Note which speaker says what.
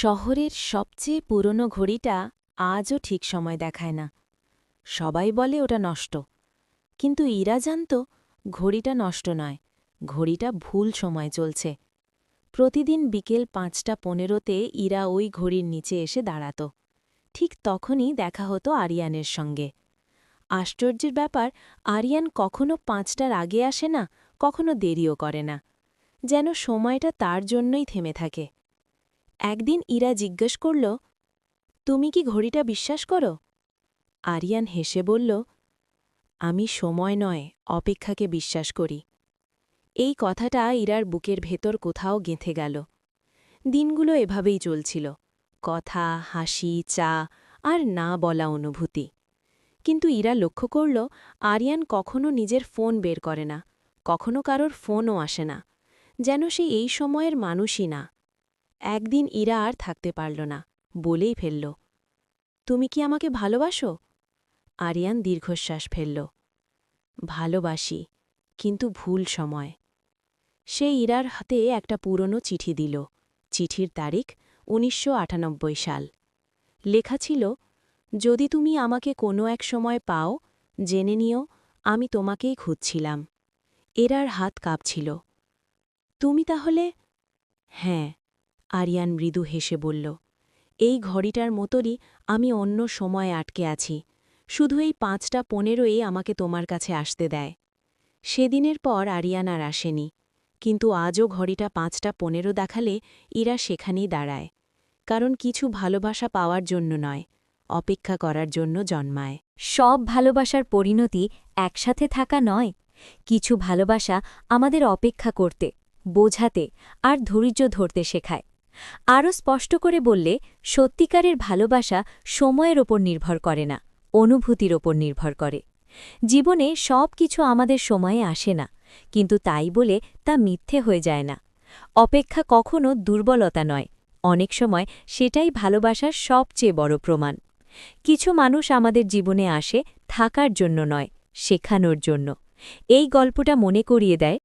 Speaker 1: শহরের সবচেয়ে পুরনো ঘড়িটা আজও ঠিক সময় দেখায় না। সবাই বলে ওটা নষ্ট। কিন্তু ইরা জানত, ঘড়িটা নষ্ট নয়, ঘড়িটা ভুল সময় চলছে। প্রতিদিন বিকেল পাঁচটা পনেরোতে ইরা ওই ঘড়ির নিচে এসে দাঁড়াত। ঠিক তখনই দেখা হতো আরিয়ানের সঙ্গে। আশ্চর্যের ব্যাপার, আরিয়ান কখনো পাঁচটার আগে আসে না, কখনো দেরিও করে না। যেন সময়টা তার জন্যই থেমে থাকে। একদিন ইরা জিজ্ঞেস করল, তুমি কি ঘড়িটা বিশ্বাস করো? আরিয়ান হেসে বলল, আমি সময় নয়, অপেক্ষাকে বিশ্বাস করি। এই কথাটা ইরার বুকের ভেতর কোথাও গেঁথে গেল। দিনগুলো এভাবেই চলছিল, কথা, হাসি, চা, আর না বলা অনুভূতি। কিন্তু ইরা লক্ষ্য করল, আরিয়ান কখনো নিজের ফোন বের করে না, কখনো কারোর ফোনও আসে না, যেন সে এই সময়ের মানুষই না। একদিন ইরা আর থাকতে পারল না, বলেই ফেলল, তুমি কি আমাকে ভালোবাসো? আরিয়ান দীর্ঘশ্বাস ফেলল, ভালোবাসি, কিন্তু ভুল সময়। সে ইরার হাতে একটা পুরনো চিঠি দিল, চিঠির তারিখ উনিশশো আটানব্বই সাল। লেখা ছিল, যদি তুমি আমাকে কোনো এক সময় পাও, জেনে নিও, আমি তোমাকেই খুঁজছিলাম। এরার হাত কাঁপছিল, তুমি তাহলে? হ্যাঁ। আরিয়ান মৃদু হেসে বলল, এই ঘড়িটার মতোরই আমি অন্য সময়ে আটকে আছি। শুধু এই পাঁচটা পনেরোই আমাকে তোমার কাছে আসতে দেয়। সেদিনের পর আরিয়ান আর আসেনি। কিন্তু আজও ঘড়িটা পাঁচটা পনেরো দেখালে ইরা সেখানেই দাঁড়ায়। কারণ কিছু ভালোবাসা পাওয়ার জন্য নয়, অপেক্ষা করার জন্য জন্মায়।
Speaker 2: সব ভালোবাসার পরিণতি একসাথে থাকা নয়। কিছু ভালোবাসা আমাদের অপেক্ষা করতে, বোঝাতে আর ধৈর্য ধরতে শেখায়। আরও স্পষ্ট করে বললে, সত্যিকারের ভালোবাসা সময়ের ওপর নির্ভর করে না, অনুভূতির ওপর নির্ভর করে। জীবনে সব কিছু আমাদের সময়ে আসে না, কিন্তু তাই বলে তা মিথ্যে হয়ে যায় না। অপেক্ষা কখনো দুর্বলতা নয়, অনেক সময় সেটাই ভালোবাসার সবচেয়ে বড় প্রমাণ। কিছু মানুষ আমাদের জীবনে আসে থাকার জন্য নয়, শেখানোর জন্য। এই গল্পটা মনে করিয়ে দেয়